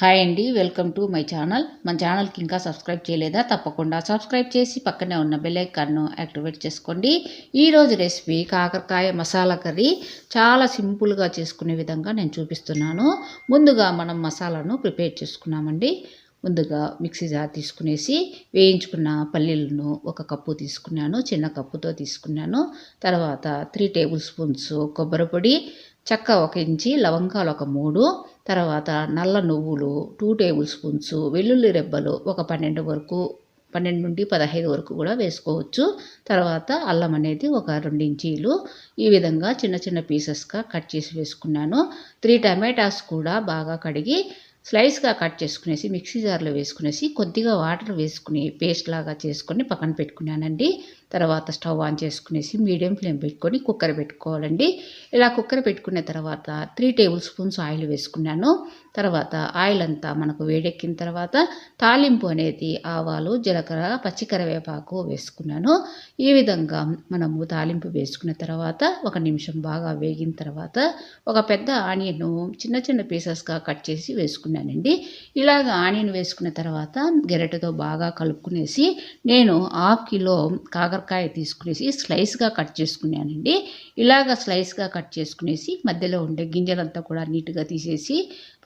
Hi అండి welcome to my channel. మన ఛానల్కి ఇంకా సబ్స్క్రైబ్ చేయలేదా? తప్పకుండా సబ్స్క్రైబ్ చేసి పక్కనే ఉన్న బెల్లైకాన్ను యాక్టివేట్ చేసుకోండి. ఈరోజు రెసిపీ కాకరకాయ మసాలా కర్రీ. చాలా సింపుల్గా చేసుకునే విధంగా నేను చూపిస్తున్నాను. ముందుగా మనం మసాలాను ప్రిపేర్ చేసుకున్నామండి. ముందుగా మిక్సీ జార్ తీసుకునేసి వేయించుకున్న పల్లీలను ఒక కప్పు తీసుకున్నాను చిన్న కప్పుతో తీసుకున్నాను. తర్వాత త్రీ టేబుల్ స్పూన్స్ కొబ్బరి పొడి చెక్క ఒక ఇంచి లవంగాలు ఒక మూడు తర్వాత నల్ల నువ్వులు టూ టేబుల్ స్పూన్స్ వెల్లుల్లి రెబ్బలు ఒక పన్నెండు వరకు పన్నెండు నుండి పదహైదు వరకు కూడా వేసుకోవచ్చు. తర్వాత అల్లం అనేది ఒక రెండు ఇంచీలు. ఈ విధంగా చిన్న చిన్న పీసెస్గా కట్ చేసి వేసుకున్నాను. త్రీ టమాటాస్ కూడా బాగా కడిగి స్లైస్గా కట్ చేసుకునేసి మిక్సీ జార్లో వేసుకునేసి కొద్దిగా వాటర్ వేసుకుని పేస్ట్ లాగా చేసుకొని పక్కన పెట్టుకున్నానండి. తర్వాత స్టవ్ ఆన్ చేసుకునేసి మీడియం ఫ్లేమ్ పెట్టుకొని కుక్కర్ పెట్టుకోవాలండి. ఇలా కుక్కర్ పెట్టుకున్న తర్వాత త్రీ టేబుల్ స్పూన్స్ ఆయిల్ వేసుకున్నాను. తర్వాత ఆయిల్ అంతా మనకు వేడెక్కిన తర్వాత తాలింపు అనేది ఆవాలు జీలకర్ర పచ్చికరివేపాకు వేసుకున్నాను. ఈ విధంగా మనము తాలింపు వేసుకున్న తర్వాత ఒక నిమిషం బాగా వేగిన తర్వాత ఒక పెద్ద ఆనియన్ చిన్న చిన్న పీసెస్గా కట్ చేసి వేసుకున్నానండి. ఇలాగ ఆనియన్ వేసుకున్న తర్వాత గెరటతో బాగా కలుపుకునేసి నేను హాఫ్ కిలో కాగ కాకరకాయ తీసుకునేసి స్లైస్గా కట్ చేసుకున్నానండి. ఇలాగ స్లైస్గా కట్ చేసుకునేసి మధ్యలో ఉండే గింజలంతా కూడా నీట్గా తీసేసి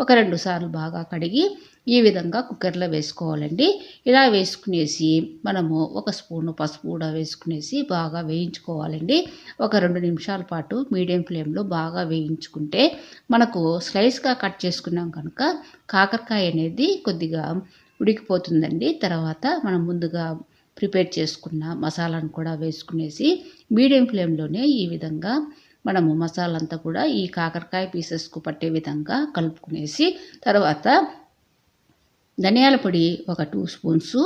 ఒక రెండు సార్లు బాగా కడిగి ఈ విధంగా కుక్కర్లో వేసుకోవాలండి. ఇలా వేసుకునేసి మనము ఒక స్పూను పసుపు కూడా వేసుకునేసి బాగా వేయించుకోవాలండి. ఒక రెండు నిమిషాల పాటు మీడియం ఫ్లేమ్లో బాగా వేయించుకుంటే మనకు స్లైస్గా కట్ చేసుకున్నాం కనుక కాకరకాయ అనేది కొద్దిగా ఉడికిపోతుందండి. తర్వాత మనం ముందుగా ప్రిపేర్ చేసుకున్న మసాలాను కూడా వేసుకునేసి మీడియం ఫ్లేమ్లోనే ఈ విధంగా మనము మసాలా అంతా కూడా ఈ కాకరకాయ పీసెస్కు పట్టే విధంగా కలుపుకునేసి తర్వాత ధనియాల పొడి ఒక two spoons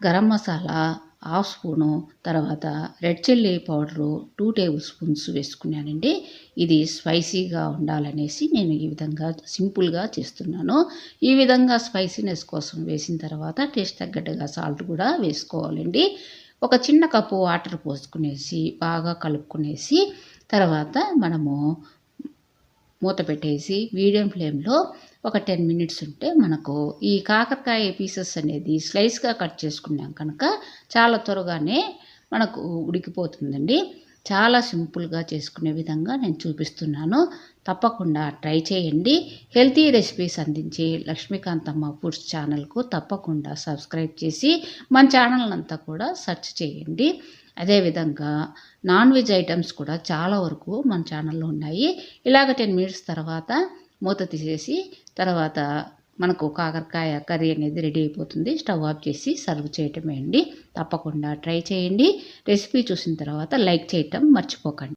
garam masala half spoon తర్వాత red chilli powder two tablespoons వేసుకున్నానండి. ఇది స్పైసీగా ఉండాలనేసి నేను ఈ విధంగా సింపుల్గా చేస్తున్నాను. ఈ విధంగా స్పైసీనెస్ కోసం వేసిన తర్వాత టేస్ట్ తగ్గట్టుగా సాల్ట్ కూడా వేసుకోవాలండి. ఒక చిన్న కప్పు వాటర్ పోసుకునేసి బాగా కలుపుకునేసి తర్వాత మనము మూత పెట్టేసి మీడియం ఫ్లేమ్లో ఒక టెన్ మినిట్స్ ఉంటే మనకు ఈ కాకరకాయ పీసెస్ అనేది స్లైస్గా కట్ చేసుకున్నాం కనుక చాలా త్వరగానే మనకు ఉడికిపోతుందండి. చాలా సింపుల్గా చేసుకునే విధంగా నేను చూపిస్తున్నాను. తప్పకుండా ట్రై చేయండి. హెల్తీ రెసిపీస్ అందించే లక్ష్మీకాంతమ్మ ఫుడ్స్ ఛానల్కు తప్పకుండా సబ్స్క్రైబ్ చేసి మన ఛానల్ అంతా కూడా సెర్చ్ చేయండి. అదేవిధంగా నాన్ వెజ్ ఐటమ్స్ కూడా చాలా వరకు మన ఛానల్లో ఉన్నాయి. ఇలాగ టెన్ మినిట్స్ తర్వాత మూత తీసేసి తర్వాత మనకు కాకరకాయ కర్రీ అనేది రెడీ అయిపోతుంది. స్టవ్ ఆఫ్ చేసి సర్వ్ చేయటమే అండి తప్పకుండా ట్రై చేయండి. రెసిపీ చూసిన తర్వాత లైక్ చేయటం మర్చిపోకండి.